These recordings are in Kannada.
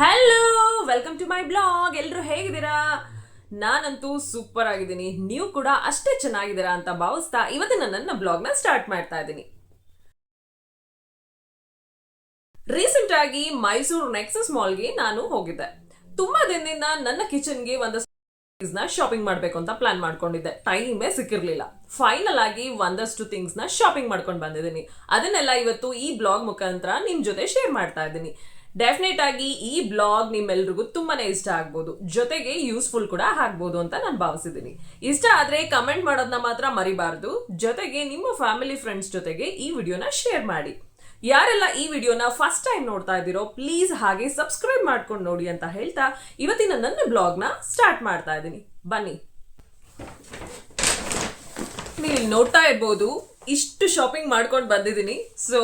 Hello welcome to my blog ಎಲ್ಲರೂ ಹೇಗಿದ್ದೀರಾ? ನಾನಂತೂ ಸೂಪರ್ ಆಗಿದ್ದೀನಿ. ನೀವು ಕೂಡ ಅಷ್ಟೇ ಚೆನ್ನಾಗಿದ್ದೀರಾ ಅಂತ ಭಾವಿಸ್ತಾ ಇವತ್ತಿನ ನನ್ನ ಬ್ಲಾಗ್ನ ಸ್ಟಾರ್ಟ್ ಮಾಡ್ತಾ ಇದ್ದೀನಿ. ರೀಸೆಂಟ್ ಆಗಿ ಮೈಸೂರು ನೆಕ್ಸಸ್ ಮಾಲ್ಗೆ ನಾನು ಹೋಗಿದ್ದೆ. ತುಂಬಾ ದಿನದಿಂದ ನನ್ನ ಕಿಚನ್ಗೆ ಒಂದಷ್ಟು ನ ಶಾಪಿಂಗ್ ಮಾಡಬೇಕು ಅಂತ ಪ್ಲಾನ್ ಮಾಡ್ಕೊಂಡಿದ್ದೆ. ಟೈಮೇ ಸಿಕ್ಕಿರ್ಲಿಲ್ಲ. ಫೈನಲ್ ಆಗಿ ಒಂದಷ್ಟು ಥಿಂಗ್ಸ್ನ ಶಾಪಿಂಗ್ ಮಾಡ್ಕೊಂಡು ಬಂದಿದ್ದೀನಿ. ಅದನ್ನೆಲ್ಲ ಇವತ್ತು ಈ ಬ್ಲಾಗ್ ಮುಖಾಂತರ ನಿಮ್ಮ ಜೊತೆ ಶೇರ್ ಮಾಡ್ತಾ ಇದ್ದೀನಿ. ಡೆಫಿನೆಟ್ ಆಗಿ ಈ ಬ್ಲಾಗ್ ನಿಮ್ಮೆಲ್ರಿಗೂ ತುಂಬಾನೇ ಇಷ್ಟ ಆಗ್ಬೋದು. ಜೊತೆಗೆ ಯೂಸ್ಫುಲ್ ಕೂಡ ಆಗ್ಬೋದು ಅಂತ ನಾನು ಭಾವಿಸಿದ್ದೀನಿ ಇಷ್ಟ ಆದ್ರೆ ಕಮೆಂಟ್ ಮಾಡೋದನ್ನ ಮಾತ್ರ ಮರಿಬಾರ್ದು. ಜೊತೆಗೆ ನಿಮ್ಮ ಫ್ಯಾಮಿಲಿ ಫ್ರೆಂಡ್ಸ್ ಜೊತೆಗೆ ಈ ವಿಡಿಯೋನ ಶೇರ್ ಮಾಡಿ. ಯಾರೆಲ್ಲ ಈ ವಿಡಿಯೋನ ಫಸ್ಟ್ ಟೈಮ್ ನೋಡ್ತಾ ಇದ್ದೀರೋ ಪ್ಲೀಸ್ ಹಾಗೆ ಸಬ್ಸ್ಕ್ರೈಬ್ ಮಾಡ್ಕೊಂಡು ನೋಡಿ ಅಂತ ಹೇಳ್ತಾ ಇವತ್ತಿನ ನನ್ನ ಬ್ಲಾಗ್ನ ಸ್ಟಾರ್ಟ್ ಮಾಡ್ತಾ ಇದ್ದೀನಿ. ಬನ್ನಿ. ನೀವು ನೋಡ್ತಾ ಇರ್ಬೋದು, ಇಷ್ಟು ಶಾಪಿಂಗ್ ಮಾಡ್ಕೊಂಡು ಬಂದಿದ್ದೀನಿ. ಸೊ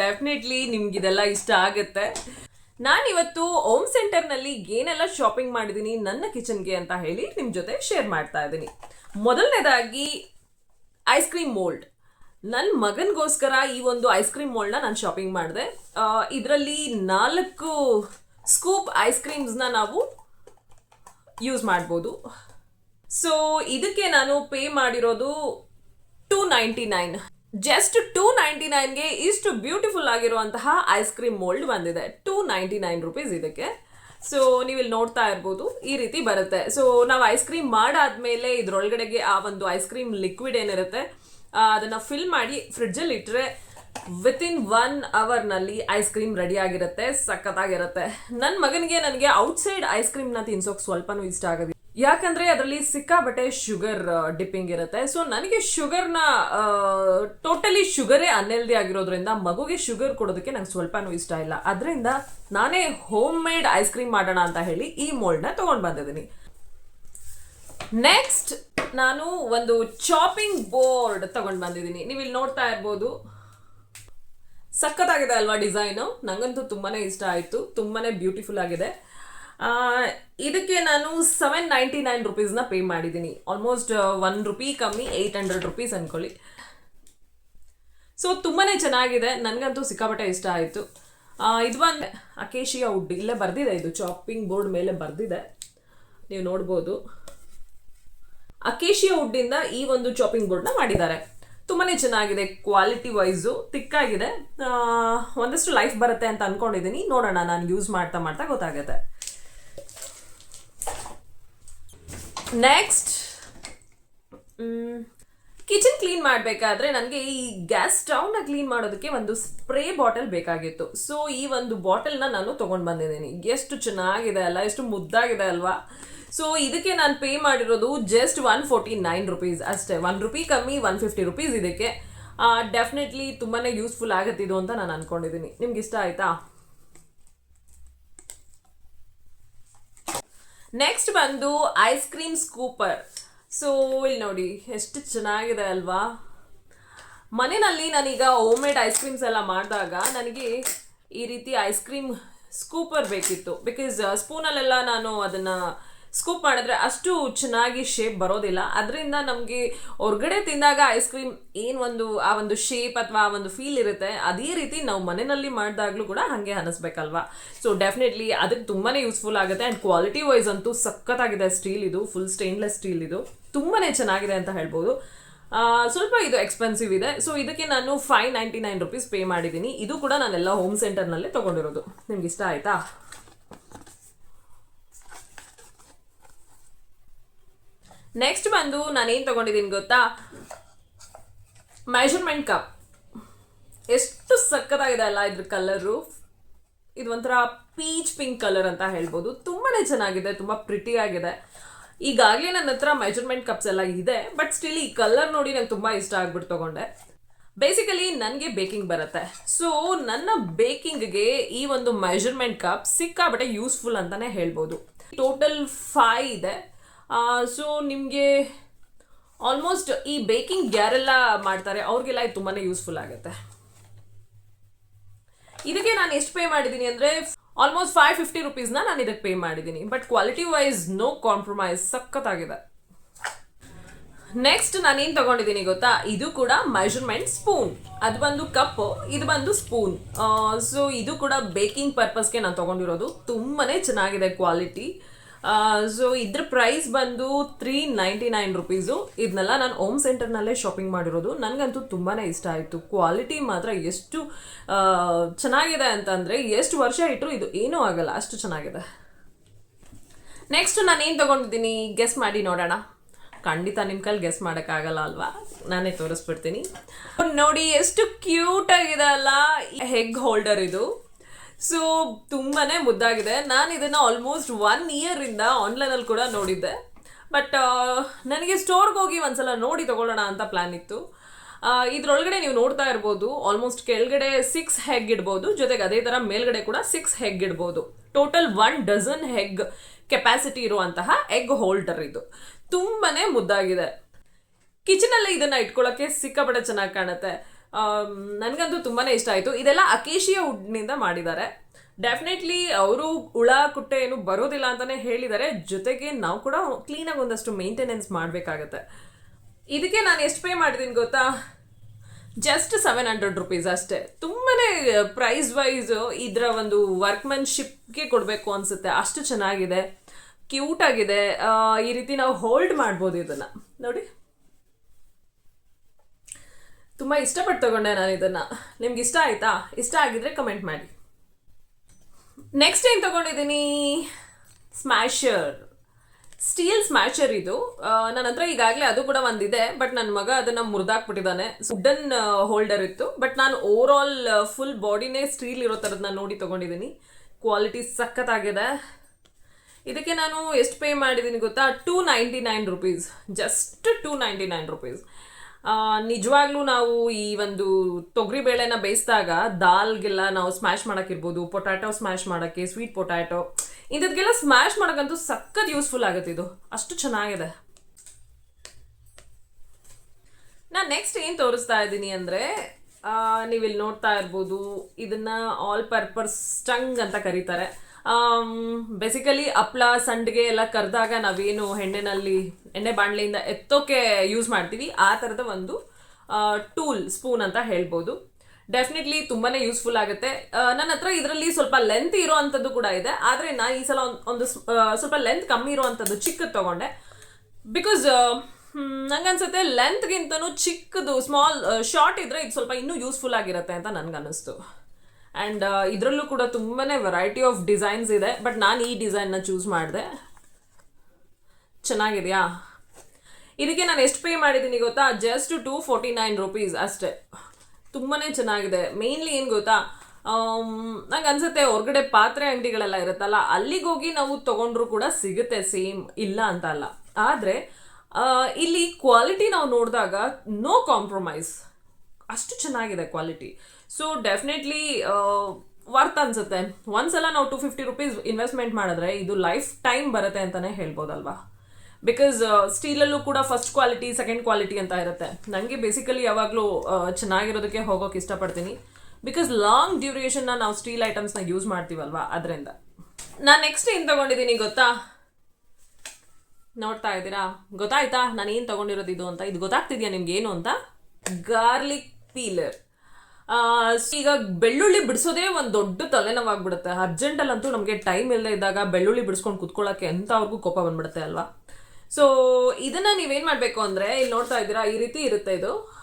ಡೆಫಿನೆಟ್ಲಿ ನಿಮ್ಗೆ ಇದೆಲ್ಲ ಇಷ್ಟ ಆಗುತ್ತೆ. ನಾನಿವತ್ತು ಓಮ್ ಸೆಂಟರ್ನಲ್ಲಿ ಏನೆಲ್ಲ ಶಾಪಿಂಗ್ ಮಾಡಿದ್ದೀನಿ ನನ್ನ ಕಿಚನ್ಗೆ ಅಂತ ಹೇಳಿ ನಿಮ್ಮ ಜೊತೆ ಶೇರ್ ಮಾಡ್ತಾ ಇದ್ದೀನಿ. ಮೊದಲನೇದಾಗಿ ಐಸ್ ಕ್ರೀಮ್ ಮೋಲ್ಡ್. ನನ್ನ ಮಗನಿಗೋಸ್ಕರ ಈ ಒಂದು ಐಸ್ ಕ್ರೀಮ್ ಮೋಲ್ಡ್ನ ನಾನು ಶಾಪಿಂಗ್ ಮಾಡಿದೆ. ಇದರಲ್ಲಿ ನಾಲ್ಕು ಸ್ಕೂಪ್ ಐಸ್ ಕ್ರೀಮ್ಸ್ನ ನಾವು ಯೂಸ್ ಮಾಡ್ಬೋದು. ಸೊ, ಇದಕ್ಕೆ ನಾನು ಪೇ ಮಾಡಿರೋದು two ninety nine. Just two ninety ನೈನ್ಗೆ ಇಷ್ಟು ಬ್ಯೂಟಿಫುಲ್ ಆಗಿರುವಂತಹ ಐಸ್ ಕ್ರೀಮ್ ಮೋಲ್ಡ್ ಬಂದಿದೆ. ಟೂ ನೈಂಟಿ ನೈನ್ ರುಪೀಸ್ ಇದಕ್ಕೆ. ಸೊ ನೀವು ಇಲ್ಲಿ ನೋಡ್ತಾ ಇರ್ಬೋದು, ಈ ರೀತಿ ಬರುತ್ತೆ. ಸೊ ನಾವು ಐಸ್ ಕ್ರೀಮ್ ಮಾಡಾದ್ಮೇಲೆ ಇದ್ರೊಳಗಡೆಗೆ ಆ ಒಂದು ಐಸ್ ಕ್ರೀಮ್ ಲಿಕ್ವಿಡ್ ಏನಿರುತ್ತೆ ಅದನ್ನು ಫಿಲ್ ಮಾಡಿ ಫ್ರಿಡ್ಜಲ್ಲಿ ಇಟ್ಟರೆ ವಿತಿನ್ ಒನ್ ಅವರ್ನಲ್ಲಿ ಐಸ್ ಕ್ರೀಮ್ ರೆಡಿ ಆಗಿರುತ್ತೆ, ಸಖತ್ತಾಗಿರುತ್ತೆ. ನನ್ನ ಮಗನಿಗೆ, ನನಗೆ ಔಟ್ಸೈಡ್ ಐಸ್ ಕ್ರೀಮ್ನ ತಿನ್ಸೋಕೆ ಸ್ವಲ್ಪನೂ ಇಷ್ಟ ಆಗೋದಿಲ್ಲ. ಯಾಕಂದ್ರೆ ಅದರಲ್ಲಿ ಸಿಕ್ಕಾಬಟ್ಟೆ ಶುಗರ್ ಡಿಪ್ಪಿಂಗ್ ಇರುತ್ತೆ. ಸೊ ನನಗೆ ಶುಗರ್ನ ಟೋಟಲಿ ಶುಗರೇ ಅನ್ಹೆಲ್ದಿ ಆಗಿರೋದ್ರಿಂದ ಮಗುಗೆ ಶುಗರ್ ಕೊಡೋದಕ್ಕೆ ನಂಗೆ ಸ್ವಲ್ಪನೂ ಇಷ್ಟ ಇಲ್ಲ. ಅದರಿಂದ ನಾನೇ ಹೋಮ್ ಮೇಡ್ ಐಸ್ ಕ್ರೀಮ್ ಮಾಡೋಣ ಅಂತ ಹೇಳಿ ಈ ಮೋಲ್ಡ್ನ ತೊಗೊಂಡು ಬಂದಿದ್ದೀನಿ. ನೆಕ್ಸ್ಟ್ ನಾನು ಒಂದು ಚಾಪಿಂಗ್ ಬೋರ್ಡ್ ತಗೊಂಡು ಬಂದಿದ್ದೀನಿ. ನೀವು ಇಲ್ಲಿ ನೋಡ್ತಾ ಇರ್ಬೋದು. ಸಖತ್ತಾಗಿದೆ ಅಲ್ವಾ ಡಿಸೈನು? ನನಗಂತೂ ತುಂಬಾ ಇಷ್ಟ ಆಯಿತು. ತುಂಬಾ ಬ್ಯೂಟಿಫುಲ್ ಆಗಿದೆ. ಇದಕ್ಕೆ ನಾನು ಸೆವೆನ್ ನೈಂಟಿ ನೈನ್ ರುಪೀಸ್ನ ಪೇ ಮಾಡಿದ್ದೀನಿ. ಆಲ್ಮೋಸ್ಟ್ ಒನ್ ರುಪಿ ಕಮ್ಮಿ ಏಯ್ಟ್ ಹಂಡ್ರೆಡ್ ರುಪೀಸ್ ಅಂದ್ಕೊಳ್ಳಿ ಸೊ ತುಂಬಾ ಚೆನ್ನಾಗಿದೆ. ನನಗಂತೂ ಸಿಕ್ಕಾಪಟ್ಟೆ ಇಷ್ಟ ಆಯಿತು. ಇದು ಒಂದು ಅಕೇಶಿಯಾ ವುಡ್ ಇಲ್ಲೇ ಬರೆದಿದೆ ಇದು. ಚಾಪಿಂಗ್ ಬೋರ್ಡ್ ಮೇಲೆ ಬರೆದಿದೆ. ನೀವು ನೋಡ್ಬೋದು. ಅಕೇಶಿಯ ವುಡ್ಡಿಂದ ಈ ಒಂದು ಚಾಪಿಂಗ್ ಬೋರ್ಡ್ನ ಮಾಡಿದ್ದಾರೆ. ತುಂಬಾ ಚೆನ್ನಾಗಿದೆ ಕ್ವಾಲಿಟಿ ವೈಸು ತಿಕ್ಕಾಗಿದೆ. ಒಂದಷ್ಟು ಲೈಫ್ ಬರುತ್ತೆ ಅಂತ ಅನ್ಕೊಂಡಿದ್ದೀನಿ ನೋಡೋಣ, ನಾನು ಯೂಸ್ ಮಾಡ್ತಾ ಮಾಡ್ತಾ ಗೊತ್ತಾಗುತ್ತೆ. ನೆಕ್ಸ್ಟ್ ಕಿಚನ್ ಕ್ಲೀನ್ ಮಾಡಬೇಕಾದ್ರೆ ನನಗೆ ಈ ಗ್ಯಾಸ್ ಸ್ಟವ್ನ ಕ್ಲೀನ್ ಮಾಡೋದಕ್ಕೆ ಒಂದು ಸ್ಪ್ರೇ ಬಾಟಲ್ ಬೇಕಾಗಿತ್ತು. ಸೊ ಈ ಒಂದು ಬಾಟಲ್ನ ನಾನು ತೊಗೊಂಡು ಬಂದಿದ್ದೀನಿ. ಎಷ್ಟು ಚೆನ್ನಾಗಿದೆ ಅಲ್ಲ, ಎಷ್ಟು ಮುದ್ದಾಗಿದೆ ಅಲ್ವಾ? ಸೊ ಇದಕ್ಕೆ ನಾನು ಪೇ ಮಾಡಿರೋದು just one forty nine rupees ಅಷ್ಟೇ. ಒನ್ ರುಪಿ ಕಮ್ಮಿ ಒನ್ ಫಿಫ್ಟಿ ರುಪೀಸ್ ಇದಕ್ಕೆ. ಡೆಫಿನೆಟ್ಲಿ ತುಂಬಾ ಯೂಸ್ಫುಲ್ ಆಗತ್ತಿದು ಅಂತ ನಾನು ಅನ್ಕೊಂಡಿದ್ದೀನಿ. ನಿಮ್ಗೆ ಇಷ್ಟ ಆಯ್ತಾ? ನೆಕ್ಸ್ಟ್ ಬಂದು ಐಸ್ ಕ್ರೀಮ್ ಸ್ಕೂಪರ್ ಸೊ ಇಲ್ಲಿ ನೋಡಿ, ಎಷ್ಟು ಚೆನ್ನಾಗಿದೆ ಅಲ್ವಾ? ಮನೆಯಲ್ಲಿ ನಾನೀಗ ಹೋಮ್ ಮೇಡ್ ಐಸ್ ಕ್ರೀಮ್ಸ್ ಎಲ್ಲ ಮಾಡಿದಾಗ ನನಗೆ ಈ ರೀತಿ ಐಸ್ ಕ್ರೀಮ್ ಸ್ಕೂಪರ್ ಬೇಕಿತ್ತು. ಬಿಕಾಸ್ ಸ್ಪೂನಲ್ಲೆಲ್ಲ ನಾನು ಅದನ್ನು ಸ್ಕೂಪ್ ಮಾಡಿದ್ರೆ ಅಷ್ಟು ಚೆನ್ನಾಗಿ ಶೇಪ್ ಬರೋದಿಲ್ಲ. ಅದರಿಂದ ನಮಗೆ ಹೊರಗಡೆ ತಿಂದಾಗ ಐಸ್ ಕ್ರೀಮ್ ಏನು ಒಂದು, ಆ ಒಂದು ಶೇಪ್ ಅಥವಾ ಆ ಒಂದು ಫೀಲ್ ಇರುತ್ತೆ, ಅದೇ ರೀತಿ ನಾವು ಮನೆಯಲ್ಲಿ ಮಾಡಿದಾಗಲೂ ಕೂಡ ಹಾಗೆ ಅನಿಸ್ಬೇಕಲ್ವಾ? ಸೊ ಡೆಫಿನೆಟ್ಲಿ ಅದಕ್ಕೆ ತುಂಬಾ ಯೂಸ್ಫುಲ್ ಆಗುತ್ತೆ ಆ್ಯಂಡ್ ಕ್ವಾಲಿಟಿ ವೈಸ್ ಅಂತೂ ಸಖತ್ತಾಗಿದೆ ಸ್ಟೀಲ್ ಇದು ಫುಲ್ ಸ್ಟೇನ್ಲೆಸ್ ಸ್ಟೀಲ್ ಇದು. ತುಂಬಾ ಚೆನ್ನಾಗಿದೆ ಅಂತ ಹೇಳ್ಬೋದು. ಸ್ವಲ್ಪ ಇದು ಎಕ್ಸ್ಪೆನ್ಸಿವ್ ಇದೆ. ಸೊ ಇದಕ್ಕೆ ನಾನು five ninety nine rupees pay ಮಾಡಿದ್ದೀನಿ. ಇದು ಕೂಡ ನಾನೆಲ್ಲ ಹೋಮ್ ಸೆಂಟರ್ನಲ್ಲೇ ತೊಗೊಂಡಿರೋದು. ನಿಮ್ಗೆ ಇಷ್ಟ ಆಯ್ತಾ? ನೆಕ್ಸ್ಟ್ ಬಂದು ನಾನೇನು ತೊಗೊಂಡಿದ್ದೀನಿ ಗೊತ್ತಾ? ಮೆಷರ್ಮೆಂಟ್ ಕಪ್ ಎಷ್ಟು ಸಕ್ಕತ್ತಾಗಿದೆ ಅಲ್ಲ ಇದ್ರ ಕಲರು ಇದು ಒಂಥರ ಪೀಚ್ ಪಿಂಕ್ ಕಲರ್ ಅಂತ ಹೇಳ್ಬೋದು. ತುಂಬಾ ಚೆನ್ನಾಗಿದೆ, ತುಂಬ ಪ್ರಿಟಿ ಆಗಿದೆ. ಈಗಾಗಲೇ ನನ್ನ ಹತ್ರ ಮೆಜರ್ಮೆಂಟ್ ಕಪ್ಸ್ ಎಲ್ಲ ಇದೆ ಬಟ್ ಸ್ಟಿಲ್ ಈ ಕಲರ್ ನೋಡಿ ನಂಗೆ ತುಂಬ ಇಷ್ಟ ಆಗ್ಬಿಟ್ಟು ತಗೊಂಡೆ. ಬೇಸಿಕಲಿ ನನಗೆ ಬೇಕಿಂಗ್ ಬರುತ್ತೆ. ಸೊ ನನ್ನ ಬೇಕಿಂಗ್ಗೆ ಈ ಒಂದು ಮೆಜರ್ಮೆಂಟ್ ಕಪ್ ಸಿಕ್ಕಾಬಟ್ಟೆ ಯೂಸ್ಫುಲ್ ಅಂತಲೇ ಹೇಳ್ಬೋದು. ಟೋಟಲ್ ಫೈ ಇದೆ. ಸೊ ನಿಮಗೆ ಆಲ್ಮೋಸ್ಟ್ ಈ ಬೇಕಿಂಗ್ ಗ್ಯಾರೆಲ್ಲ ಮಾಡ್ತಾರೆ, ಅವ್ರಿಗೆಲ್ಲ ಇದು ತುಂಬಾ ಯೂಸ್ಫುಲ್ ಆಗುತ್ತೆ. ಇದಕ್ಕೆ ನಾನು ಎಷ್ಟು ಪೇ ಮಾಡಿದ್ದೀನಿ ಅಂದರೆ ಆಲ್ಮೋಸ್ಟ್ ಫೈವ್ ಫಿಫ್ಟಿ ರುಪೀಸ್ನ ನಾನು ಇದಕ್ಕೆ ಪೇ ಮಾಡಿದ್ದೀನಿ but quality wise no compromise ಸಖತ್ತಾಗಿದೆ. ನೆಕ್ಸ್ಟ್ ನಾನೇನು ತಗೊಂಡಿದ್ದೀನಿ ಗೊತ್ತಾ? ಇದು ಕೂಡ ಮೆಷರ್ಮೆಂಟ್ ಸ್ಪೂನ್ ಅದು ಬಂದು ಕಪ್ ಇದು ಬಂದು ಸ್ಪೂನ್ ಸೊ ಇದು ಕೂಡ ಬೇಕಿಂಗ್ ಪರ್ಪಸ್ಗೆ ನಾನು ತೊಗೊಂಡಿರೋದು. ತುಂಬಾನೇ ಚೆನ್ನಾಗಿದೆ ಕ್ವಾಲಿಟಿ ಸೊ ಇದ್ರ ಪ್ರೈಸ್ ಬಂದು ತ್ರೀ ನೈಂಟಿ ನೈನ್ ರುಪೀಸು ಇದನ್ನೆಲ್ಲ ನಾನು ಹೋಮ್ ಸೆಂಟರ್ನಲ್ಲೇ ಶಾಪಿಂಗ್ ಮಾಡಿರೋದು. ನನಗಂತೂ ತುಂಬಾ ಇಷ್ಟ ಆಯಿತು. ಕ್ವಾಲಿಟಿ ಮಾತ್ರ ಎಷ್ಟು ಚೆನ್ನಾಗಿದೆ ಅಂತಂದರೆ ಎಷ್ಟು ವರ್ಷ ಇಟ್ಟರು ಇದು ಏನೂ ಆಗಲ್ಲ. ಅಷ್ಟು ಚೆನ್ನಾಗಿದೆ. ನೆಕ್ಸ್ಟ್ ನಾನು ಏನು ತಗೊಂಡಿದ್ದೀನಿ? ಗೆಸ್ ಮಾಡಿ ನೋಡೋಣ. ಖಂಡಿತ ನಿಮ್ಮ ಕೈಲಿ ಗೆಸ್ ಮಾಡೋಕ್ಕಾಗಲ್ಲ ಅಲ್ವಾ? ನಾನೇ ತೋರಿಸ್ಬಿಡ್ತೀನಿ. ನೋಡಿ, ಎಷ್ಟು ಕ್ಯೂಟ್ ಆಗಿದೆ ಅಲ್ಲ. ಹೆಗ್ ಹೋಲ್ಡರ್ ಇದು. ಸೊ ತುಂಬಾನೇ ಮುದ್ದಾಗಿದೆ. ನಾನು ಇದನ್ನು ಆಲ್ಮೋಸ್ಟ್ ಒನ್ ಇಯರಿಂದ ಆನ್ಲೈನಲ್ಲಿ ಕೂಡ ನೋಡಿದ್ದೆ. ಬಟ್ ನನಗೆ ಸ್ಟೋರ್ಗೆ ಹೋಗಿ ಒಂದ್ಸಲ ನೋಡಿ ತಗೊಳ್ಳೋಣ ಅಂತ ಪ್ಲಾನ್ ಇತ್ತು. ಇದ್ರೊಳಗಡೆ ನೀವು ನೋಡ್ತಾ ಇರ್ಬೋದು ಆಲ್ಮೋಸ್ಟ್ ಕೆಳಗಡೆ ಸಿಕ್ಸ್ ಹೆಗ್ ಇಡ್ಬೋದು, ಜೊತೆಗೆ ಅದೇ ಥರ ಮೇಲ್ಗಡೆ ಕೂಡ ಸಿಕ್ಸ್ ಹೆಗ್ ಇಡ್ಬೋದು. Total one dozen egg capacity ಇರುವಂತಹ ಎಗ್ ಹೋಲ್ಡರ್ ಇದು. ತುಂಬಾನೇ ಮುದ್ದಾಗಿದೆ. ಕಿಚನಲ್ಲಿ ಇದನ್ನ ಇಟ್ಕೊಳ್ಳೋಕೆ ಸಿಕ್ಕಾಪಟ್ಟೆ ಚೆನ್ನಾಗಿ ಕಾಣುತ್ತೆ. ನನಗಂತೂ ತುಂಬಾ ಇಷ್ಟ ಆಯಿತು. ಇದೆಲ್ಲ ಅಕೇಶಿಯ ವುಡ್ನಿಂದ ಮಾಡಿದ್ದಾರೆ. ಡೆಫಿನೆಟ್ಲಿ ಅವರು ಹುಳ, ಕುಟ್ಟೆ ಏನು ಬರೋದಿಲ್ಲ ಅಂತಲೇ ಹೇಳಿದ್ದಾರೆ. ಜೊತೆಗೆ ನಾವು ಕೂಡ ಕ್ಲೀನಾಗಿ ಒಂದಷ್ಟು ಮೇಂಟೆನೆನ್ಸ್ ಮಾಡಬೇಕಾಗತ್ತೆ. ಇದಕ್ಕೆ ನಾನು ಎಷ್ಟು ಪೇ ಮಾಡಿದ್ದೀನಿ ಗೊತ್ತಾ? ಜಸ್ಟ್ ಸೆವೆನ್ ಹಂಡ್ರೆಡ್ ರುಪೀಸ್ ಅಷ್ಟೇ. ತುಂಬಾ ಪ್ರೈಸ್ ವೈಸ್ ಇದರ ಒಂದು ವರ್ಕ್ಮನ್ಶಿಪ್ಗೆ ಕೊಡಬೇಕು ಅನಿಸುತ್ತೆ. ಅಷ್ಟು ಚೆನ್ನಾಗಿದೆ. ಕ್ಯೂಟಾಗಿದೆ ಈ ರೀತಿ ನಾವು ಹೋಲ್ಡ್ ಮಾಡ್ಬೋದು ಇದನ್ನು. ನೋಡಿ. ತುಂಬ ಇಷ್ಟಪಟ್ಟು ತಗೊಂಡೆ ನಾನು ಇದನ್ನು. ನಿಮ್ಗೆ ಇಷ್ಟ ಆಯ್ತಾ? ಇಷ್ಟ ಆಗಿದ್ರೆ ಕಮೆಂಟ್ ಮಾಡಿ. ನೆಕ್ಸ್ಟ್ ಏನು ತಗೊಂಡಿದ್ದೀನಿ? ಸ್ಮ್ಯಾಶರ್ ಸ್ಟೀಲ್ ಸ್ಮ್ಯಾಶರ್ ಇದು. ನನ್ನ ಹತ್ರ ಈಗಾಗಲೇ ಅದು ಕೂಡ ಒಂದಿದೆ ಬಟ್ ನನ್ನ ಮಗ ಅದನ್ನು ಮುರಿದಾಕ್ಬಿಟ್ಟಿದ್ದಾನೆ ವುಡನ್ ಹೋಲ್ಡರ್ ಇತ್ತು ಬಟ್ ನಾನು ಓವರ್ ಆಲ್ ಫುಲ್ ಬಾಡಿನೇ ಸ್ಟೀಲ್ ಇರೋ ಥರದನ್ನ ನೋಡಿ ತಗೊಂಡಿದ್ದೀನಿ ಕ್ವಾಲಿಟಿ ಸಖತ್ತಾಗಿದೆ. ಇದಕ್ಕೆ ನಾನು ಎಷ್ಟು ಪೇ ಮಾಡಿದ್ದೀನಿ ಗೊತ್ತಾ? Two ninety nine rupees just two ninety nine rupees ನಿಜವಾಗ್ಲೂ ನಾವು ಈ ಒಂದು ತೊಗರಿ ಬೇಳೆನ ಬೇಯಿಸಿದಾಗ ದಾಲ್ಗೆಲ್ಲ ನಾವು ಸ್ಮ್ಯಾಶ್ ಮಾಡೋಕ್ಕಿರ್ಬೋದು ಪೊಟ್ಯಾಟೊ ಸ್ಮ್ಯಾಶ್ ಮಾಡೋಕ್ಕೆ ಸ್ವೀಟ್ ಪೊಟ್ಯಾಟೊ ಇಂಥದ್ಗೆಲ್ಲ ಸ್ಮ್ಯಾಶ್ ಮಾಡೋಕ್ಕಂತೂ ಸಖತ್ ಯೂಸ್ಫುಲ್ ಆಗುತ್ತೆ ಇದು. ಅಷ್ಟು ಚೆನ್ನಾಗಿದೆ. ನಾನು ನೆಕ್ಸ್ಟ್ ಏನು ತೋರಿಸ್ತಾ ಇದ್ದೀನಿ ಅಂದರೆ ನೀವಿಲ್ಲಿ ನೋಡ್ತಾ ಇರ್ಬೋದು, ಇದನ್ನ ಆಲ್ ಪರ್ಪಸ್ ಸ್ಟಂಗ್ ಅಂತ ಕರೀತಾರೆ. ಬೇಸಿಕಲಿ ಹಪ್ಳ, ಸಂಡಿಗೆ ಎಲ್ಲ ಕರೆದಾಗ ನಾವೇನು ಎಣ್ಣೆನಲ್ಲಿ, ಎಣ್ಣೆ ಬಾಣಲೆಯಿಂದ ಎತ್ತೋಕೆ ಯೂಸ್ ಮಾಡ್ತೀವಿ. ಆ ಥರದ ಒಂದು ಟೂಲ್ ಸ್ಪೂನ್ ಅಂತ ಹೇಳ್ಬೋದು. ಡೆಫಿನೆಟ್ಲಿ ತುಂಬಾ ಯೂಸ್ಫುಲ್ ಆಗುತ್ತೆ. ನನ್ನ ಹತ್ರ ಇದರಲ್ಲಿ ಸ್ವಲ್ಪ ಲೆಂತ್ ಇರೋ ಅಂಥದ್ದು ಕೂಡ ಇದೆ. ಆದರೆ ನಾನು ಈ ಸಲ ಒಂದ್- ಸ್ವಲ್ಪ ಲೆಂತ್ ಕಮ್ಮಿ ಇರುವಂಥದ್ದು ಚಿಕ್ಕದು ತಗೊಂಡೆ. ಬಿಕಾಸ್ ನನಗನ್ಸುತ್ತೆ ಲೆಂತ್ಗಿಂತನೂ ಚಿಕ್ಕದು ಸ್ಮಾಲ್ ಶಾರ್ಟ್ ಇದ್ರೆ ಇದು ಸ್ವಲ್ಪ ಇನ್ನೂ ಯೂಸ್ಫುಲ್ ಆಗಿರುತ್ತೆ ಅಂತ ನನ್ಗನ್ನಿಸ್ತು. ಆ್ಯಂಡ್ ಇದರಲ್ಲೂ ಕೂಡ ತುಂಬಾ ವೆರೈಟಿ ಆಫ್ ಡಿಸೈನ್ಸ್ ಇದೆ. ಬಟ್ ನಾನು ಈ ಡಿಸೈನ್ನ ಚೂಸ್ ಮಾಡಿದೆ. ಚೆನ್ನಾಗಿದೆಯಾ? ಇದಕ್ಕೆ ನಾನು ಎಷ್ಟು ಪೇ ಮಾಡಿದ್ದೀನಿ ಗೊತ್ತಾ? Just two forty nine rupees ಅಷ್ಟೇ. ತುಂಬಾ ಚೆನ್ನಾಗಿದೆ. ಮೇಯ್ನ್ಲಿ ಏನು ಗೊತ್ತಾ? ನಂಗೆ ಅನ್ಸುತ್ತೆ ಹೊರಗಡೆ ಪಾತ್ರೆ ಅಂಗಡಿಗಳೆಲ್ಲ ಇರುತ್ತಲ್ಲ ಅಲ್ಲಿಗೋಗಿ ನಾವು ತೊಗೊಂಡ್ರು ಕೂಡ ಸಿಗುತ್ತೆ ಸೇಮ್ ಇಲ್ಲ ಅಂತ ಅಲ್ಲ ಆದರೆ ಇಲ್ಲಿ ಕ್ವಾಲಿಟಿ ನಾವು ನೋಡಿದಾಗ ನೋ ಕಾಂಪ್ರಮೈಸ್ ಅಷ್ಟು ಚೆನ್ನಾಗಿದೆ ಕ್ವಾಲಿಟಿ ಸೊ ಡೆಫಿನೆಟ್ಲಿ ವರ್ತ್ ಅನ್ಸುತ್ತೆ. ಒಂದ್ಸಲ ನಾವು ಟು ಫಿಫ್ಟಿ ರುಪೀಸ್ ಇನ್ವೆಸ್ಟ್ಮೆಂಟ್ ಮಾಡಿದ್ರೆ ಇದು ಲೈಫ್ ಟೈಮ್ ಬರುತ್ತೆ ಅಂತಾನೆ ಹೇಳ್ಬೋದಲ್ವಾ? ಬಿಕಾಸ್ ಸ್ಟೀಲಲ್ಲೂ ಕೂಡ ಫಸ್ಟ್ ಕ್ವಾಲಿಟಿ ಸೆಕೆಂಡ್ ಕ್ವಾಲಿಟಿ ಅಂತ ಇರುತ್ತೆ. ನನಗೆ ಬೇಸಿಕಲಿ ಯಾವಾಗಲೂ ಚೆನ್ನಾಗಿರೋದಕ್ಕೆ ಹೋಗೋಕೆ ಇಷ್ಟಪಡ್ತೀನಿ. ಬಿಕಾಸ್ ಲಾಂಗ್ ಡ್ಯೂರೇಷನ್ನ ನಾವು ಸ್ಟೀಲ್ ಐಟಮ್ಸ್ನ ಯೂಸ್ ಮಾಡ್ತೀವಲ್ವಾ ಅದರಿಂದ. ನಾನು ನೆಕ್ಸ್ಟ್ ಏನು ತಗೊಂಡಿದ್ದೀನಿ ಗೊತ್ತಾ? ನೋಡ್ತಾ ಇದ್ದೀರಾ? ಗೊತ್ತಾಯ್ತಾ? ನಾನು ಏನು ತಗೊಂಡಿರೋದು ಇದು ಅಂತ? ಇದು ಗೊತ್ತಾಗ್ತಿದ್ಯಾ ನಿಮ್ಗೆ ಏನು ಅಂತ? ಗಾರ್ಲಿಕ್ ಪೀಲರ್ ಈಗ ಬೆಳ್ಳುಳ್ಳಿ ಬಿಡಿಸೋದೇ ಒಂದು ದೊಡ್ಡ ತಲೆನೋವಾಗ್ಬಿಡುತ್ತೆ. ಅರ್ಜೆಂಟಲ್ಲಂತೂ ನಮಗೆ ಟೈಮ್ ಇಲ್ಲದೆ ಇದ್ದಾಗ ಬೆಳ್ಳುಳ್ಳಿ ಬಿಡಿಸ್ಕೊಂಡು ಕುತ್ಕೊಳ್ಳೋಕ್ಕೆ ಎಂಥವ್ರಿಗೂ ಕೋಪ ಬಂದ್ಬಿಡುತ್ತೆ ಅಲ್ವಾ? ಸೊ ಇದನ್ನ ನೀವೇನು ಮಾಡಬೇಕು ಅಂದರೆ, ಇಲ್ಲಿ ನೋಡ್ತಾ ಇದ್ದೀರಾ, ಈ ರೀತಿ ಇರುತ್ತೆ ಇದು.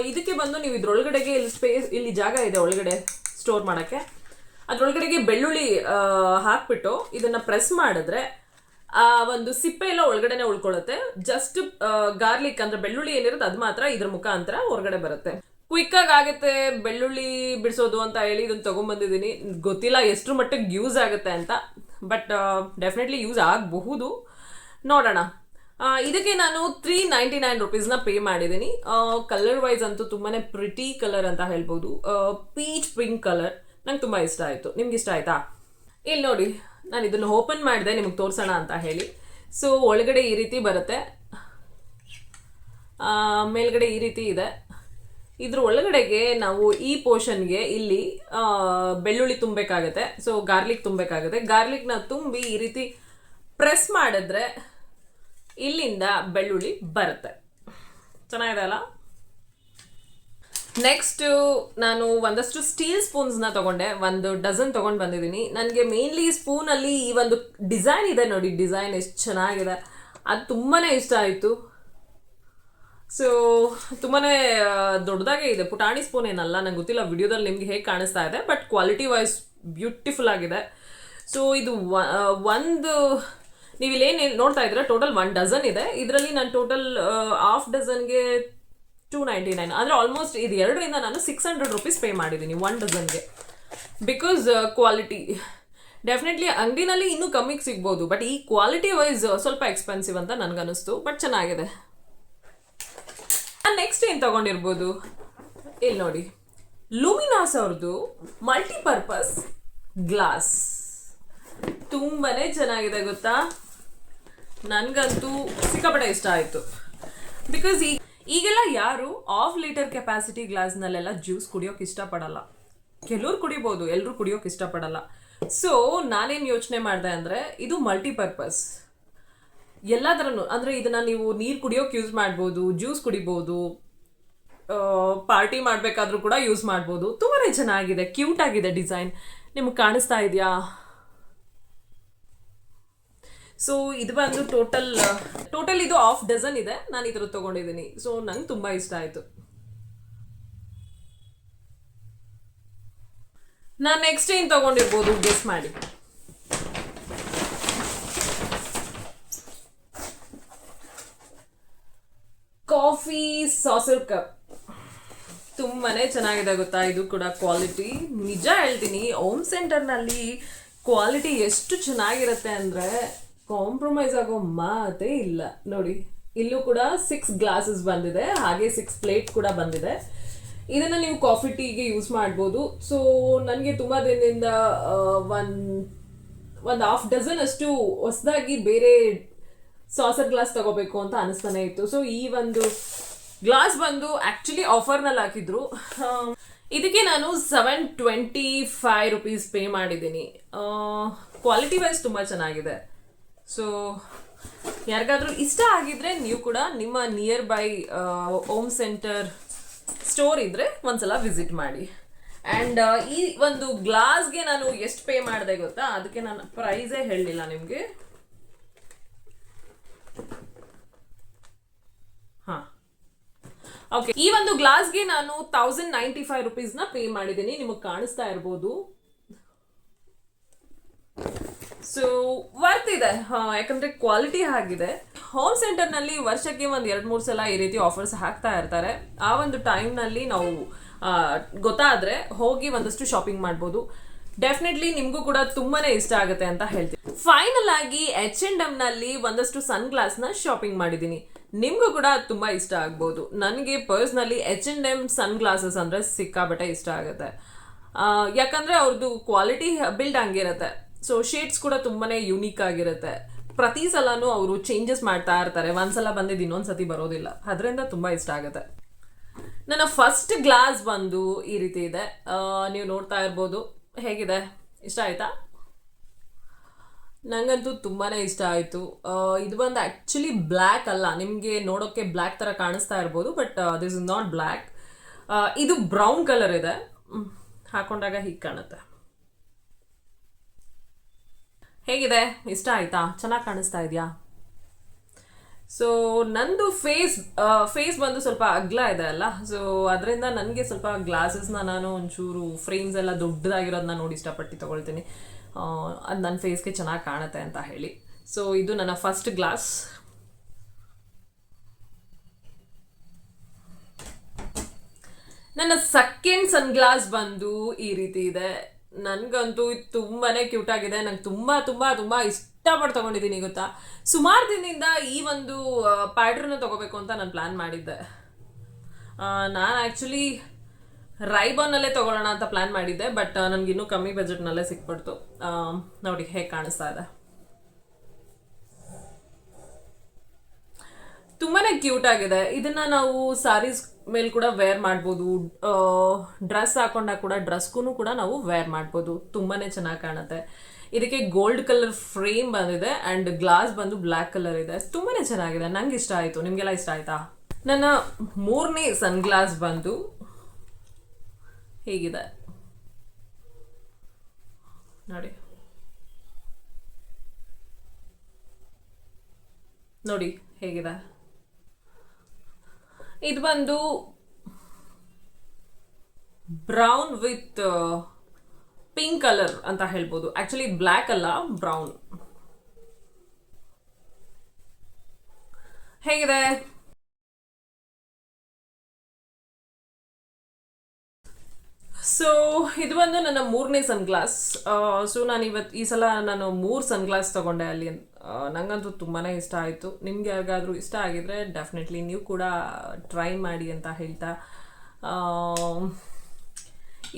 ಇದಕ್ಕೆ ಬಂದು ನೀವು ಇದ್ರೊಳಗಡೆಗೆ ಇಲ್ಲಿ ಸ್ಪೇಸ್ ಇಲ್ಲಿ ಜಾಗ ಇದೆ ಒಳಗಡೆ ಸ್ಟೋರ್ ಮಾಡೋಕ್ಕೆ. ಅದ್ರೊಳಗಡೆಗೆ ಬೆಳ್ಳುಳ್ಳಿ ಹಾಕ್ಬಿಟ್ಟು ಇದನ್ನ ಪ್ರೆಸ್ ಮಾಡಿದ್ರೆ, ಆ, ಒಂದು ಸಿಪ್ಪೆ ಎಲ್ಲ ಒಳಗಡೆನೆ ಉಳ್ಕೊಳ್ಳುತ್ತೆ ಜಸ್ಟ್ ಗಾರ್ಲಿಕ್ ಅಂದ್ರೆ ಬೆಳ್ಳುಳ್ಳಿ ಏನಿರುತ್ತೆ ಅದು ಮಾತ್ರ ಇದ್ರ ಮುಖಾಂತರ ಹೊರಗಡೆ ಬರುತ್ತೆ. ಕ್ವಿಕ್ ಆಗಿ ಆಗುತ್ತೆ ಬೆಳ್ಳುಳ್ಳಿ ಬಿಡಿಸೋದು ಅಂತ ಹೇಳಿ ಇದನ್ನ ತಗೊಂಬಂದಿದ್ದೀನಿ. ಗೊತ್ತಿಲ್ಲ ಎಷ್ಟು ಮಟ್ಟಿಗೆ ಯೂಸ್ ಆಗುತ್ತೆ ಅಂತ ಬಟ್ ಡೆಫಿನೆಟ್ಲಿ ಯೂಸ್ ಆಗಬಹುದು. ನೋಡೋಣ. ಇದಕ್ಕೆ ನಾನು ತ್ರೀ ನೈಂಟಿ ನೈನ್ ರುಪೀಸ್ನ ಪೇ ಮಾಡಿದ್ದೀನಿ. ಕಲರ್ ವೈಸ್ ಅಂತೂ ತುಂಬಾ ಪ್ರಿಟಿ ಕಲರ್ ಅಂತ ಹೇಳ್ಬೋದು. ಪೀಚ್ ಪಿಂಕ್ ಕಲರ್ ನಂಗೆ ತುಂಬ ಇಷ್ಟ ಆಯಿತು. ನಿಮ್ಗೆ ಇಷ್ಟ ಆಯ್ತಾ? ಇಲ್ಲಿ ನೋಡಿ, ನಾನು ಇದನ್ನು ಓಪನ್ ಮಾಡಿದೆ, ನಿಮಗೆ ತೋರಿಸೋಣ ಅಂತ ಹೇಳಿ. ಸೊ ಒಳಗಡೆ ಈ ರೀತಿ ಬರುತ್ತೆ. ಮೇಲ್ಗಡೆ ಈ ರೀತಿ ಇದೆ. ಇದ್ರ ಒಳಗಡೆಗೆ ನಾವು ಈ ಪೋರ್ಷನ್ಗೆ ಇಲ್ಲಿ ಬೆಳ್ಳುಳ್ಳಿ ತುಂಬಬೇಕಾಗತ್ತೆ. So garlic ತುಂಬಬೇಕಾಗತ್ತೆ. ಗಾರ್ಲಿಕ್ನ ತುಂಬಿ ಈ ರೀತಿ ಪ್ರೆಸ್ ಮಾಡಿದ್ರೆ ಇಲ್ಲಿಂದ ಬೆಳ್ಳುಳ್ಳಿ ಬರುತ್ತೆ. ಚೆನ್ನಾಗಿದೆ ಅಲ್ಲ? ನೆಕ್ಸ್ಟ್ ನಾನು ಒಂದಷ್ಟು ಸ್ಟೀಲ್ ಸ್ಪೂನ್ಸ್ನ ತಗೊಂಡೆ. ಒಂದು ಡಜನ್ ತಗೊಂಡು ಬಂದಿದ್ದೀನಿ. ನನಗೆ ಮೇನ್ಲಿ ಸ್ಪೂನಲ್ಲಿ ಈ ಒಂದು ಡಿಸೈನ್ ಇದೆ ನೋಡಿ. ಡಿಸೈನ್ ಎಷ್ಟು ಚೆನ್ನಾಗಿದೆ. ಅದು ತುಂಬಾ ಇಷ್ಟ ಆಯಿತು. ಸೊ ತುಂಬಾ ದೊಡ್ಡದಾಗೇ ಇದೆ. ಪುಟಾಣಿ ಸ್ಪೂನ್ ಏನಲ್ಲ, ನಂಗೆ ಗೊತ್ತಿಲ್ಲ, ವಿಡಿಯೋದಲ್ಲಿ ನಿಮ್ಗೆ ಹೇಗೆ ಕಾಣಿಸ್ತಾ ಇದೆ ಬಟ್ ಕ್ವಾಲಿಟಿ ವೈಸ್ ಬ್ಯೂಟಿಫುಲ್ ಆಗಿದೆ. ಸೊ ಇದು ಒಂದು ನೀವು ಇಲ್ಲೇನು ನೋಡ್ತಾ ಇದ್ರೆ ಟೋಟಲ್ ಒನ್ ಡಜನ್ ಇದೆ. ಇದರಲ್ಲಿ ನಾನು ಟೋಟಲ್ ಹಾಫ್ ಡಜನ್ಗೆ ಟೂ ನೈಂಟಿ ನೈನ್ ಅಂದರೆ ಆಲ್ಮೋಸ್ಟ್ ಇದು ಎರಡರಿಂದ ನಾನು ಸಿಕ್ಸ್ ಹಂಡ್ರೆಡ್ ರುಪೀಸ್ ಪೇ ಮಾಡಿದ್ದೀನಿ ಒನ್ ಡಜನ್ಗೆ ಬಿಕಾಸ್ ಕ್ವಾಲಿಟಿ ಡೆಫಿನೆಟ್ಲಿ ಅಂಗಡಿನಲ್ಲಿ ಇನ್ನೂ ಕಮ್ಮಿಗೆ ಸಿಗ್ಬೋದು ಬಟ್ ಈ ಕ್ವಾಲಿಟಿ ವೈಸ್ ಸ್ವಲ್ಪ ಎಕ್ಸ್ಪೆನ್ಸಿವ್ ಅಂತ ನನಗನ್ನಿಸ್ತು ಬಟ್ ಚೆನ್ನಾಗಿದೆ. ನೆಕ್ಸ್ಟ್ ಏನು ತಗೊಂಡಿರ್ಬೋದು? ಇಲ್ಲಿ ನೋಡಿ. ಲೂಮಿನಾಸ್ ಅವ್ರದ್ದು ಮಲ್ಟಿಪರ್ಪಸ್ ಗ್ಲಾಸ್ ತುಂಬಾನೇ ಚೆನ್ನಾಗಿದೆ ಗೊತ್ತಾ? ನನಗಂತೂ ಸಿಕ್ಕಾಪಟ್ಟೆ ಇಷ್ಟ ಆಯಿತು. ಬಿಕಾಸ್ ಈ ಈಗೆಲ್ಲ ಯಾರು ಆಫ್ ಲೀಟರ್ ಕೆಪಾಸಿಟಿ ಗ್ಲಾಸ್ನಲ್ಲೆಲ್ಲ ಜ್ಯೂಸ್ ಕುಡಿಯೋಕೆ ಇಷ್ಟಪಡಲ್ಲ. ಕೆಲವ್ರು ಕುಡಿಬೋದು ಎಲ್ಲರೂ ಕುಡಿಯೋಕೆ ಇಷ್ಟಪಡಲ್ಲ. ಸೊ ನಾನೇನು ಯೋಚನೆ ಮಾಡಿದೆ ಅಂದರೆ, ಇದು ಮಲ್ಟಿಪರ್ಪಸ್ ಎಲ್ಲ ಅಂದ್ರೆ ಅಂದರೆ ಇದನ್ನ ನೀವು ನೀರು ಕುಡಿಯೋಕೆ ಯೂಸ್ ಮಾಡ್ಬೋದು ಜ್ಯೂಸ್ ಕುಡಿಬೋದು ಪಾರ್ಟಿ ಮಾಡಬೇಕಾದ್ರೂ ಕೂಡ ಯೂಸ್ ಮಾಡ್ಬೋದು. ತುಂಬಾ ಚೆನ್ನಾಗಿದೆ ಕ್ಯೂಟ್ ಆಗಿದೆ ಡಿಸೈನ್ ನಿಮಗೆ ಕಾಣಿಸ್ತಾ ಇದೆಯಾ? ಸೊ ಇದು ಬಂದು ಟೋಟಲ್ ಟೋಟಲ್ ಇದು ಆಫ್ ಡಜನ್ ಇದೆ. ನಾನು ಇದ್ರ ತಗೊಂಡಿದ್ದೀನಿ ಸೊ ನಂಗೆ ತುಂಬ ಇಷ್ಟ ಆಯಿತು. ನಾನು ನೆಕ್ಸ್ಟ್ ಏನು ತೊಗೊಂಡಿರ್ಬೋದು? ಗೆಸ್ ಮಾಡಿ ಕಾಫಿ ಸಾಸರ್ ಕಪ್. ತುಂಬಾನೇ ಚೆನ್ನಾಗಿದೆ ಗೊತ್ತಾ? ಇದು ಕೂಡ ಕ್ವಾಲಿಟಿ ನಿಜ ಹೇಳ್ತೀನಿ ಹೋಮ್ ಸೆಂಟರ್ನಲ್ಲಿ ಕ್ವಾಲಿಟಿ ಎಷ್ಟು ಚೆನ್ನಾಗಿರುತ್ತೆ ಅಂದರೆ ಕಾಂಪ್ರಮೈಸ್ ಆಗೋ ಮಾತೇ ಇಲ್ಲ. ನೋಡಿ, ಇಲ್ಲೂ ಕೂಡ ಸಿಕ್ಸ್ ಗ್ಲಾಸಸ್ ಬಂದಿದೆ, ಹಾಗೆ ಸಿಕ್ಸ್ ಪ್ಲೇಟ್ ಕೂಡ ಬಂದಿದೆ. ಇದನ್ನು ನೀವು ಕಾಫಿ ಟೀಗೆ ಯೂಸ್ ಮಾಡ್ಬೋದು. ಸೊ ನನಗೆ ತುಂಬ ದಿನದಿಂದ ಒಂದು ಒಂದು ಹಾಫ್ ಡಜನ್ ಅಷ್ಟು ಹೊಸದಾಗಿ ಬೇರೆ ಸಾಸರ್ ಗ್ಲಾಸ್ ತಗೋಬೇಕು ಅಂತ ಅನಿಸ್ತಾನೆ ಇತ್ತು. ಸೊ ಈ ಒಂದು ಗ್ಲಾಸ್ ಬಂದು ಆಕ್ಚುಲಿ ಆಫರ್ನಲ್ಲಿ ಹಾಕಿದ್ರು. ಇದಕ್ಕೆ ನಾನು seven twenty five rupees pay ಮಾಡಿದ್ದೀನಿ ಕ್ವಾಲಿಟಿ ವೈಸ್ ತುಂಬ ಚೆನ್ನಾಗಿದೆ. ಸೊ ಯಾರಿಗಾದರೂ ಇಷ್ಟ ಆಗಿದ್ರೆ ನೀವು ಕೂಡ ನಿಮ್ಮ nearby Home Centre store ಇದ್ರೆ ಒಂದ್ಸಲ ವಿಸಿಟ್ ಮಾಡಿ. ಆ್ಯಂಡ್ ಈ ಒಂದು ಗ್ಲಾಸ್ಗೆ ನಾನು ಎಷ್ಟು ಪೇ ಮಾಡಿದೆ ಗೊತ್ತಾ? ಅದಕ್ಕೆ ನಾನು ಪ್ರೈಸೇ ಹೇಳಲಿಲ್ಲ ನಿಮಗೆ. ಓಕೆ ಈ ಒಂದು ಗ್ಲಾಸ್ಗೆ ನಾನು ತೌಸಂಡ್ ನೈಂಟಿ ಫೈವ್ ರುಪೀಸ್ನ ಪೇ ಮಾಡಿದ್ದೀನಿ. ನಿಮಗೆ ಕಾಣಿಸ್ತಾ ಇರ್ಬೋದು. ಸೊ ವರ್ತ್ ಇದೆ. ಯಾಕಂದ್ರೆ ಕ್ವಾಲಿಟಿ ಆಗಿದೆ. ಹೋಮ್ ಸೆಂಟರ್ನಲ್ಲಿ ವರ್ಷಕ್ಕೆ ಒಂದು ಎರಡು ಮೂರು ಸಲ ಈ ರೀತಿ ಆಫರ್ಸ್ ಹಾಕ್ತಾ ಇರ್ತಾರೆ. ಆ ಒಂದು ಟೈಮ್ನಲ್ಲಿ ನಾವು ಗೊತ್ತಾದರೆ ಗೊತ್ತಾದ್ರೆ ಹೋಗಿ ಒಂದಷ್ಟು ಶಾಪಿಂಗ್ ಮಾಡ್ಬೋದು. ಡೆಫಿನೆಟ್ಲಿ ನಿಮಗೂ ಕೂಡ ತುಂಬಾನೇ ಇಷ್ಟ ಆಗುತ್ತೆ ಅಂತ ಹೇಳ್ತೀನಿ. ಫೈನಲ್ ಆಗಿ ಎಚ್ ಎಂಡ್ ಎಮ್ನಲ್ಲಿ ಒಂದಷ್ಟು ಸನ್ ಗ್ಲಾಸ್ನ ಶಾಪಿಂಗ್ ಮಾಡಿದ್ದೀನಿ. ನಿಮಗೂ ಕೂಡ ತುಂಬ ತುಂಬಾ ಇಷ್ಟ ಆಗ್ಬೋದು. ನನಗೆ personally H and M sunglasses ಅಂದ್ರೆ ಸಿಕ್ಕಾಬಟ್ಟೆ ಇಷ್ಟ ಆಗುತ್ತೆ. ಯಾಕಂದರೆ ಅವ್ರದ್ದು ಕ್ವಾಲಿಟಿ ಬಿಲ್ಡ್ ಹಂಗಿರುತ್ತೆ. ಸೊ ಶೇಡ್ಸ್ ಕೂಡ ತುಂಬಾನೇ ಯುನೀಕ್ ಆಗಿರುತ್ತೆ. ಪ್ರತಿ ಸಲನೂ ಅವರು ಚೇಂಜಸ್ ಮಾಡ್ತಾ ಇರ್ತಾರೆ. ಒಂದ್ಸಲ ಬಂದಿದ್ದು ಇನ್ನೊಂದು ಸತಿ ಬರೋದಿಲ್ಲ. ಅದರಿಂದ ತುಂಬಾ ಇಷ್ಟ ಆಗುತ್ತೆ. ನನ್ನ ಫಸ್ಟ್ ಗ್ಲಾಸ್ ಬಂದು ಈ ರೀತಿ ಇದೆ. ನೀವು ನೋಡ್ತಾ ಇರ್ಬೋದು. ಹೇಗಿದೆ? ಇಷ್ಟ ಆಯ್ತಾ? ನಂಗಂತೂ ತುಂಬಾನೇ ಇಷ್ಟ ಆಯಿತು. ಇದು ಬಂದು ಆ್ಯಕ್ಚುಲಿ ಬ್ಲ್ಯಾಕ್ ಅಲ್ಲ. ನಿಮಗೆ ನೋಡೋಕ್ಕೆ ಬ್ಲ್ಯಾಕ್ ಥರ ಕಾಣಿಸ್ತಾ ಇರ್ಬೋದು but this is not black ಇದು ಬ್ರೌನ್ ಕಲರ್ ಇದೆ. ಹಾಕೊಂಡಾಗ ಹೀಗೆ ಕಾಣುತ್ತೆ. ಹೇಗಿದೆ? ಇಷ್ಟ ಆಯ್ತಾ? ಚೆನ್ನಾಗಿ ಕಾಣಿಸ್ತಾ ಇದೆಯಾ? ಸೊ ನಂದು ಫೇಸ್ ಫೇಸ್ ಬಂದು ಸ್ವಲ್ಪ ಅಗ್ಲ ಇದೆ ಅಲ್ಲ. ಸೊ ಅದರಿಂದ ನನಗೆ ಸ್ವಲ್ಪ ಗ್ಲಾಸಸ್ನ ನಾನು ಒಂಚೂರು ಫ್ರೇಮ್ಸ್ ಎಲ್ಲ ದೊಡ್ಡದಾಗಿರೋದನ್ನ ನೋಡಿ ಇಷ್ಟಪಟ್ಟು ತಗೊಳ್ತೀನಿ. ಅದು ನನ್ನ ಫೇಸ್ಗೆ ಚೆನ್ನಾಗಿ ಕಾಣುತ್ತೆ ಅಂತ ಹೇಳಿ. ಸೊ ಇದು ನನ್ನ ಫಸ್ಟ್ ಗ್ಲಾಸ್ ನನ್ನ ಸೆಕೆಂಡ್ ಸನ್ ಗ್ಲಾಸ್ ಬಂದು ಈ ರೀತಿ ಇದೆ. ನನಗಂತೂ ಇದು ತುಂಬಾನೇ ಕ್ಯೂಟ್ ಆಗಿದೆ. ನಂಗೆ ತುಂಬ ತುಂಬ ತುಂಬ ಇಷ್ಟಪಟ್ಟು ತಗೊಂಡಿದ್ದೀನಿ ಗೊತ್ತಾ? ಸುಮಾರು ದಿನದಿಂದ ಈ ಒಂದು ಪ್ಯಾಟ್ರನ್ನ ತಗೋಬೇಕು ಅಂತ ನಾನು ಪ್ಲ್ಯಾನ್ ಮಾಡಿದ್ದೆ. ನಾನು ಆ್ಯಕ್ಚುಲಿ ರೈಬಾನಲ್ಲೇ ತಗೊಳ್ಳೋಣ ಅಂತ ಪ್ಲಾನ್ ಮಾಡಿದ್ದೆ ಬಟ್ ನನಗೆ ಇನ್ನೂ ಕಮ್ಮಿ ಬಜೆಟ್ನಲ್ಲೇ ಸಿಕ್ಬಿಡ್ತು. ನೋಡಿ ಹೇಗೆ ಕಾಣಿಸ್ತಾ ಇದೆ. ತುಂಬಾ ಕ್ಯೂಟ್ ಆಗಿದೆ. ಇದನ್ನ ನಾವು ಸಾರೀಸ್ ಮೇಲೆ ಕೂಡ ವೇರ್ ಮಾಡ್ಬೋದು. ಡ್ರೆಸ್ ಹಾಕೊಂಡಾಗ ಕೂಡ ಡ್ರೆಸ್ಗೂ ಕೂಡ ನಾವು ವೇರ್ ಮಾಡ್ಬೋದು. ತುಂಬಾನೇ ಚೆನ್ನಾಗಿ ಕಾಣುತ್ತೆ. ಇದಕ್ಕೆ ಗೋಲ್ಡ್ ಕಲರ್ ಫ್ರೇಮ್ ಬಂದಿದೆ ಅಂಡ್ ಗ್ಲಾಸ್ ಬಂದು ಬ್ಲ್ಯಾಕ್ ಕಲರ್ ಇದೆ. ತುಂಬಾನೇ ಚೆನ್ನಾಗಿದೆ. ನಂಗೆ ಇಷ್ಟ ಆಯ್ತು. ನಿಮಗೆಲ್ಲ ಇಷ್ಟ ಆಯ್ತಾ? ನನ್ನ ಮೂರನೇ ಸನ್ಗ್ಲಾಸ್ ಬಂದು ಹೇಗಿದೆ? ನೋಡಿ. ನೋಡಿ ಹೇಗಿದೆ. ಇದು ಬಂದು ಬ್ರೌನ್ ವಿತ್ ಪಿಂಕ್ ಕಲರ್ ಅಂತ ಹೇಳ್ಬೋದು. ಆಕ್ಚುಲಿ ಬ್ಲ್ಯಾಕ್ ಅಲ್ಲ, ಬ್ರೌನ್. ಹೇಗಿದೆ? ಸೊ ಇದು ಬಂದು ನನ್ನ ಮೂರನೇ ಸನ್ಗ್ಲಾಸ್ ಸೊ ನಾನು ಇವತ್ತು ಈ ಸಲ ನಾನು ಮೂರು ಸನ್ಗ್ಲಾಸ್ ತಗೊಂಡೆ ಅಲ್ಲಿ. ನನಗಂತೂ ನಂಗಂತೂ ತುಂಬಾ ಇಷ್ಟ ಆಯಿತು. ನಿಮ್ಗೆ ಯಾರಿಗಾದರೂ ಇಷ್ಟ ಆಗಿದ್ರೆ ಡೆಫಿನೆಟ್ಲಿ ನೀವು ಕೂಡ ಟ್ರೈ ಮಾಡಿ ಅಂತ ಹೇಳ್ತಾ.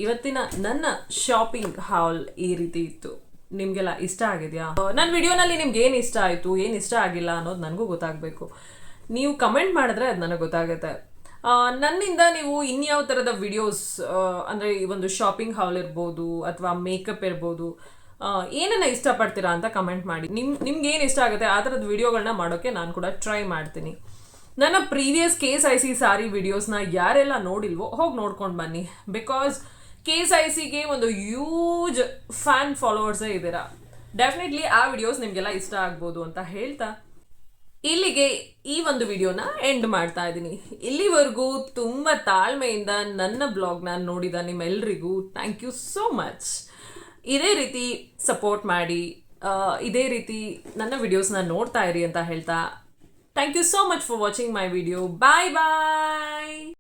ಇವತ್ತಿನ ನನ್ನ ಶಾಪಿಂಗ್ ಹಾಲ್ ಈ ರೀತಿ ಇತ್ತು. ನಿಮಗೆಲ್ಲ ಇಷ್ಟ ಆಗಿದೆಯಾ? ನನ್ನ ವಿಡಿಯೋನಲ್ಲಿ ನಿಮ್ಗೆ ಏನು ಇಷ್ಟ ಆಯಿತು, ಏನು ಇಷ್ಟ ಆಗಿಲ್ಲ ಅನ್ನೋದು ನನಗೂ ಗೊತ್ತಾಗಬೇಕು. ನೀವು ಕಮೆಂಟ್ ಮಾಡಿದ್ರೆ ಅದು ನನಗೆ ಗೊತ್ತಾಗುತ್ತೆ. ನನ್ನಿಂದ ನೀವು ಇನ್ಯಾವ ಥರದ ವಿಡಿಯೋಸ್ ಅಂದರೆ ಈ ಒಂದು ಶಾಪಿಂಗ್ ಹಾಲ್ ಇರ್ಬೋದು ಅಥವಾ ಮೇಕಪ್ ಇರ್ಬೋದು ಏನನ್ನ ಇಷ್ಟಪಡ್ತೀರಾ ಅಂತ ಕಮೆಂಟ್ ಮಾಡಿ. ನಿಮ್, ನಿಮ್ಗೆ ಏನು ಇಷ್ಟ ಆಗುತ್ತೆ ಆ ಥರದ ವಿಡಿಯೋಗಳನ್ನ ಮಾಡೋಕ್ಕೆ ನಾನು ಕೂಡ ಟ್ರೈ ಮಾಡ್ತೀನಿ. ನನ್ನ previous K S I C sorry ವಿಡಿಯೋಸ್ನ ಯಾರೆಲ್ಲ ನೋಡಿಲ್ವೋ ಹೋಗಿ ನೋಡ್ಕೊಂಡು ಬನ್ನಿ. ಬಿಕಾಸ್ ಕೆ ಎಸ್ ಐ ಸಿಗೆ ಒಂದು ಯೂಜ್ ಫ್ಯಾನ್ ಫಾಲೋವರ್ಸೇ ಇದ್ದೀರಾ. ಡೆಫಿನೆಟ್ಲಿ ಆ ವಿಡಿಯೋಸ್ ನಿಮಗೆಲ್ಲ ಇಷ್ಟ ಆಗ್ಬೋದು ಅಂತ ಹೇಳ್ತಾ ಇಲ್ಲಿಗೆ ಈ ಒಂದು ವಿಡಿಯೋನ ಎಂಡ್ ಮಾಡ್ತಾ ಇದ್ದೀನಿ. ಇಲ್ಲಿವರೆಗೂ ತುಂಬ ತಾಳ್ಮೆಯಿಂದ ನನ್ನ ಬ್ಲಾಗ್ನ ನೋಡಿದ ನಿಮ್ಮೆಲ್ಲರಿಗೂ ಥ್ಯಾಂಕ್ ಯು ಸೋ ಮಚ್ ಇದೇ ರೀತಿ ಸಪೋರ್ಟ್ ಮಾಡಿ ಇದೇ ರೀತಿ ನನ್ನ ವಿಡಿಯೋಸ್ನ ನೋಡ್ತಾ ಇರಿ ಅಂತ ಹೇಳ್ತಾ thank you so much for watching my video bye bye